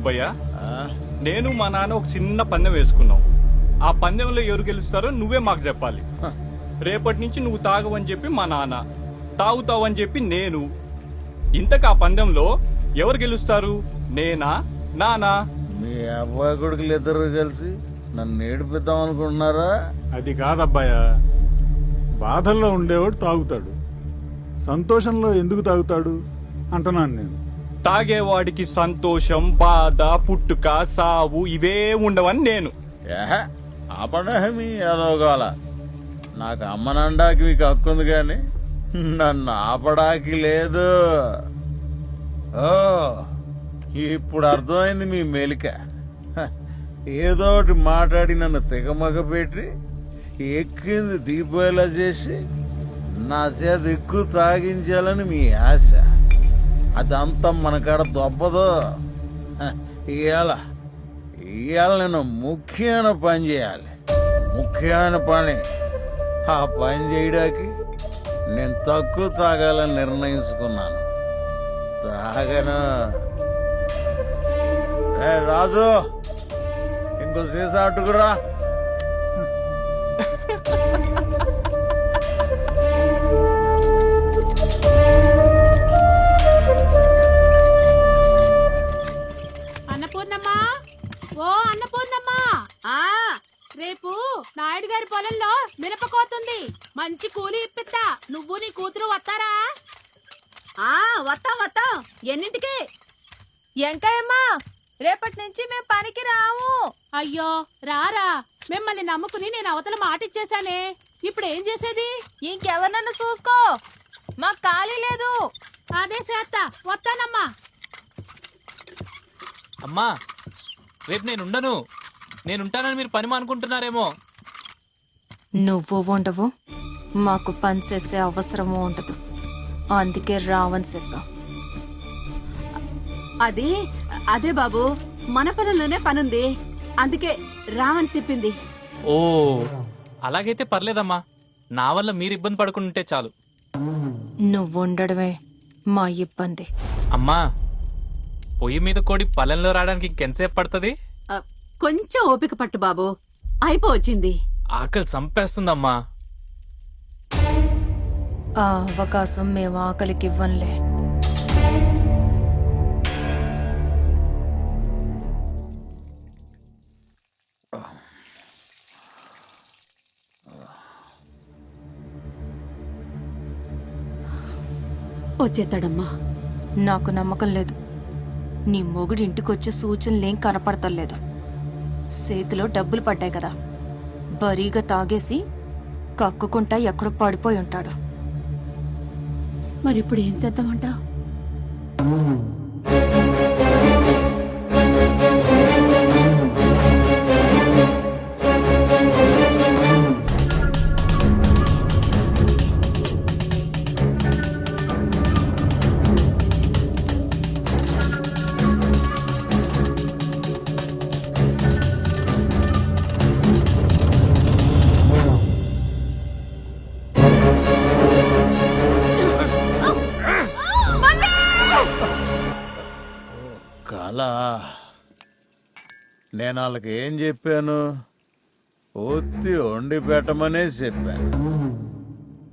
సుబ్బయ్య? నేను మా నాన్న ఒక చిన్న పందెం వేసుకున్నాం. ఆ పందెంలో ఎవరు గెలుస్తారో నువ్వే మాకు చెప్పాలి. రేపటి నుంచి నువ్వు తాగవని చెప్పి మా నాన్న తాగుతావని చెప్పి నేను. ఇంతకు ఆ పందెంలో ఎవరు గెలుస్తారు? నేనా? నానా? మీ అబ్బాయి కొడుకులు ఇద్దరు కలిసి నన్ను ఏడిపిద్దాం అనుకుంటున్నారా? అది కాదబ్బాయ. బాధల్లో ఉండేవాడు తాగుతాడు. సంతోషంలో ఎందుకు తాగుతాడు? అంటున్నాను నేను. తాగేవాడికి సంతోషం బాధ పుట్టుక సావు ఇవే ఉండవని నేను. ఏహ ఆపండి మీ నాకు అమ్మనండాకి మీకు హక్కుంది కానీ నన్ను ఆపడానికి లేదు. ఓ ఇప్పుడు అర్థమైంది మీ మెలిక. ఏదో ఒకటి మాట్లాడి నన్ను తెగమగ పెట్టి ఎక్కింది దీపేలా చేసి నా చేత ఎక్కువ తాగించాలని మీ ఆశ. అదంతా మనకాడ దొబ్బదు. ఇవాళ ఇవాళ నేను ముఖ్యమైన పని చేయాలి. ముఖ్యమైన పని. ఆ పని చేయడానికి నేను తక్కువ తాగాలని నిర్ణయించుకున్నాను. తాగను. ఏ రాజు ఇంకో సీసా అట్టుకురా నాయుడు గారి పొలంలో మిరపకోతుంది మంచి కూలి ఇప్పిస్తా. నువ్వు నీ కూతురు వస్తారా? ఆ వస్తాం వస్తాం. ఎన్నింటికి? ఎంకాయమ్మా రేపటి నుంచి మేం పనికి రాము. అయ్యో రారా. మిమ్మల్ని నమ్ముకుని నేను అవతల మాట ఇచ్చేసానే ఇప్పుడు ఏం చేసేది? ఇంకెవరినన్నా చూసుకో. మాకు ఖాళీ లేదు. అదే చేస్తా వస్తానమ్మా. అమ్మా రేపు నేను ఉండను. నేనుంటానని మీరు పని అనుకుంటున్నారేమో నువ్వు ఉండవు. మాకు పని చేసే అవసరము ఉండదు. అందుకే రావని చెప్పా అది అదే బాబు. మన పొలంలోనే పనుంది. అందుకే రావని చెప్పింది. ఓ అలాగైతే పర్లేదమ్మా. నా వల్ల మీరు ఇబ్బంది పడకుంటే చాలు. నువ్వు ఉండడమే మా ఇబ్బంది. అమ్మా పొయ్యి మీద కోడి పల్లెంలో రావడానికి ఇంకెంతసేపు పడుతుంది? కొంచెం ఓపిక పట్టు బాబు. అయిపోవచ్చింది. ఆకలి చంపేస్తుందమ్మా. ఆ అవకాశం మేము ఆకలికి ఇవ్వంలే వచ్చేస్తాడమ్మా. నాకు నమ్మకం లేదు. నీ మొగుడు ఇంటికొచ్చే సూచనలేం కనపడతలేదు. చేతిలో డబ్బులు పడ్డాయి కదా. బరీగా తాగేసి కక్కుకుంటా ఎక్కడో పడిపోయి ఉంటాడు. మరి ఇప్పుడు ఏం చేద్దామంటావు అలా. నేను వాళ్ళకి ఏం చెప్పాను? ఒత్తి వండి పెట్టమనే చెప్పాను.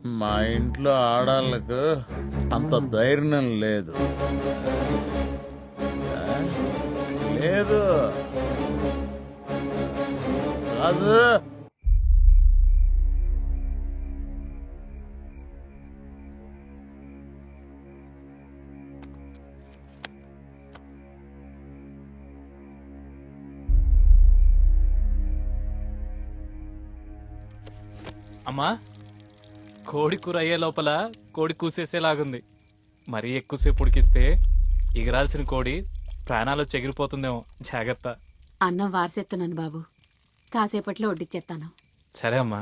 మా ఇంట్లో ఆడాళ్ళకు అంత ధైర్యం లేదు. లేదు. రాజు అమ్మా కోడి కూర అయ్యే లోపల కోడి కూసేసేలాగుంది. మరీ ఎక్కువసేపు ఉడికిస్తే ఎగరాల్సిన కోడి ప్రాణాలు చెగిరిపోతుందేమో. జాగ్రత్త. అన్నం వారసెత్తున్నాను బాబు. కాసేపట్లో వడ్డిచ్చేస్తాను సరే అమ్మా.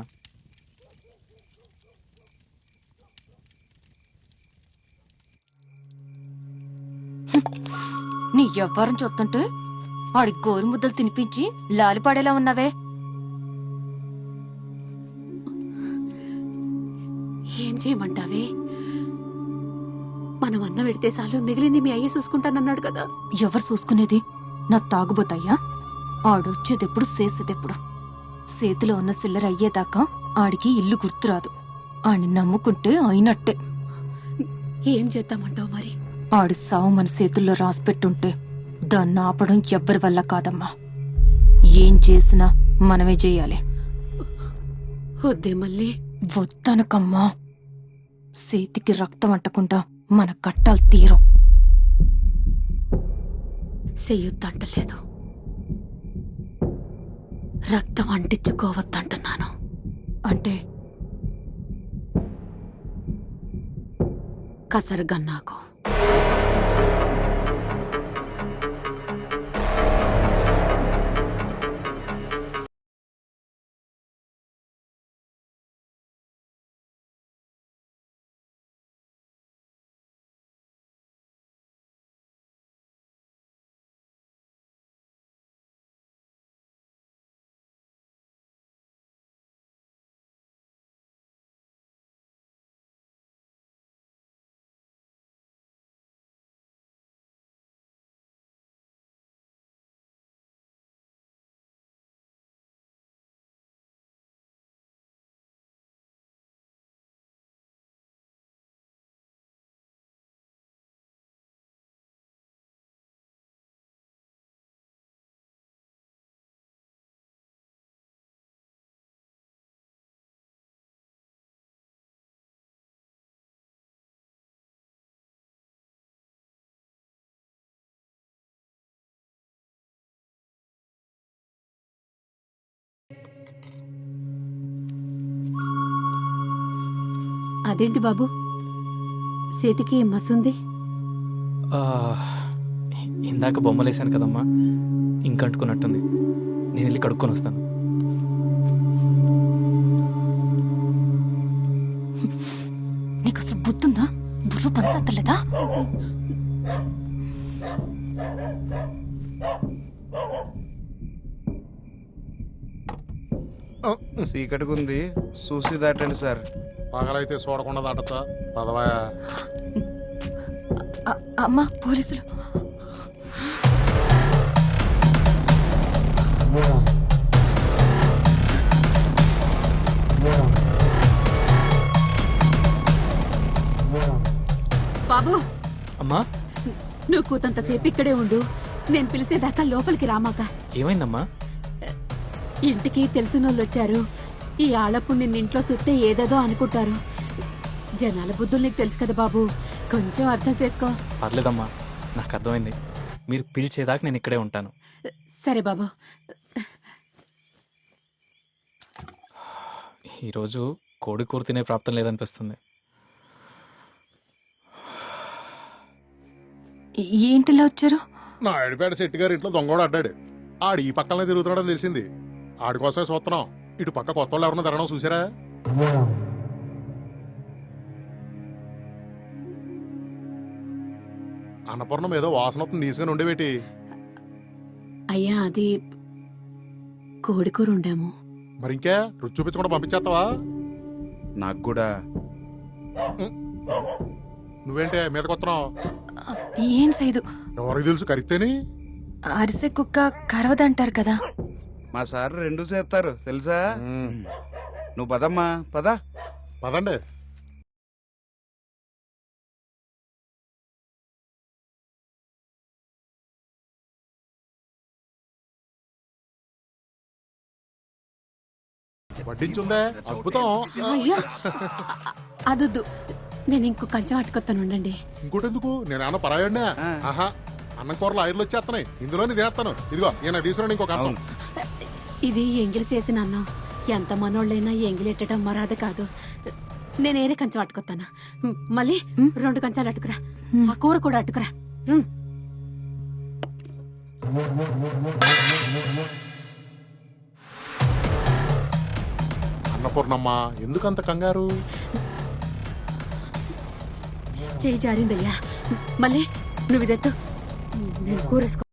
నీ ఎవ్వరం చూస్తుంటే వాడి గోరు ముద్దలు తినిపించి లాలిపాడేలా ఉన్నావే. చేయమంటావే? మనం అన్నం పెడితే చాలు మిగిలింది మీ అయ్యి చూసుకుంటానన్నాడు కదా. ఎవరు చూసుకునేది? నా తాగుబోతయ్యా? ఆడొచ్చేదెప్పుడు చేసేదెప్పుడు? చేతిలో ఉన్న సిల్లర అయ్యేదాకా ఆడికి ఇల్లు గుర్తురాదు. ఆడిని నమ్ముకుంటే అయినట్టే. ఏం చేద్దామంటావు మరి? ఆడి సావు మన చేతుల్లో రాసిపెట్టుంటే దాన్ని ఆపడం ఎవ్వరి వల్ల కాదమ్మా. ఏం చేసినా మనమే చేయాలి. వద్దే మళ్ళీ. వద్దనకమ్మా. సేతికి రక్తం అంటకుండా మన కట్టాలు తీరం. చెయ్యొద్దంటలేదు రక్తం అంటించుకోవద్దంటున్నాను. అంటే? కసరగన్నాకు. అదేంటి బాబు? చేతికి మసుంది ఆ, ఇందాక బొమ్మలేసాను కదమ్మా. ఇంకంటుకున్నట్టుంది నేను వెళ్ళి కడుక్కొని వస్తాను. నీకు అసలు బుద్ధుందా? బుర్ర పనిచేస్తలేదా? చీకటిగుంది. చూసి దాటండి సార్. పగలైతే చూడకుండా దాటచ్చా? పదవాయా అ- అమ్మా పోలీసులు. బాబు అమ్మా? నువ్వు కూతంతసేపు ఇక్కడే ఉండు. నేను పిలిచేదాకా లోపలికి రామాక. ఏమైందమ్మా? ఇంటికి తెలిసినోళ్ళు వచ్చారు. ఈ ఆళప్పుడు నిన్న ఇంట్లో సుత్తే ఏదేదో అనుకుంటారు. జనాల బుద్ధులు నీకు తెలుసు కదా బాబు. కొంచెం అర్థం చేసుకో. పర్లేదమ్మా నాకు అర్థమైంది. మీరు పిలిచేదాకా నేను ఇక్కడే ఉంటాను. సరే బాబు. ఈరోజు కోడి కూర తినే ప్రాప్తం లేదనిపిస్తుంది. ఏంటిలా వచ్చారు? నా ఆడిపేట శెట్టి గారి ఇంట్లో దొంగోడు అడ్డాడు. ఆడు ఈ పక్కనే తిరుగుతున్నాడని తెలిసింది. ఆడి కోసమే చూస్తున్నాం. ఇటు పక్క కొత్త వాళ్ళు ఎవరన్నా తిరగడం చూసారా? అన్నపూర్ణం ఏదో వాసన వస్తుంది తీసుకుని ఉండేవేటి? అయ్యా అది కోడికూర ఉండాము మరి ఇంకే రుచి చూపించకుండా పంపించేస్తావా? నాకు కూడా. నువ్వేంటే మీద కొత్తనావు ఏం చేయదు ఎవరికి తెలుసు కరిగితేని అరిసె కుక్క కరవదంటారు కదా. మా సార్ రెండు చేస్తారు తెలుసా? నువ్వు పదమ్మా పద. పదండి. వడ్డించుందే? అద్భుతం. అయ్యా. అదొద్దు. నేను ఇంకో కంచం అట్టుకొస్తాను ఉండండి. ఇంకోటి ఎందుకు నేను ఏమన్నా పరాయడినా. ఆహా అన్నం కూరలు ఆయిర్లు వచ్చేస్తున్నాయి ఇందులోనే తినేస్తాను ఇదిగో నేను తీసుకురండి ఇంకో కంచం. ఇది ఎంగిలి చేసిన అన్నం ఎంత మనోళ్ళైనా ఎంగిలెట్టడం మరాద కాదు. నేనేరే కంచం అట్టుకొస్తాను మళ్ళీ రెండు కంచాలు అట్టుకురా ఆ కూర కూడా అట్టుకురా. అన్నపూర్ణమ్మ ఎందుకంత కంగారు? చేయి జారిందయ్యా. మళ్ళీ నువ్వు ఇదెత్తు. నేను కూరేసుకో.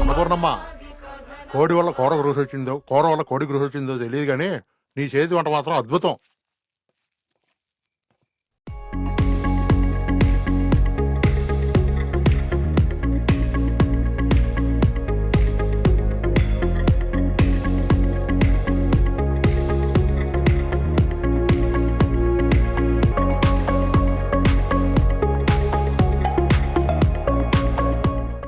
అన్నపూర్ణమ్మ కోడి వల్ల కూర గృహ వచ్చిందో కూర వల్ల కోడి గృహ వచ్చిందో తెలియదు కానీ నీ చేతి వంట మాత్రం అద్భుతం.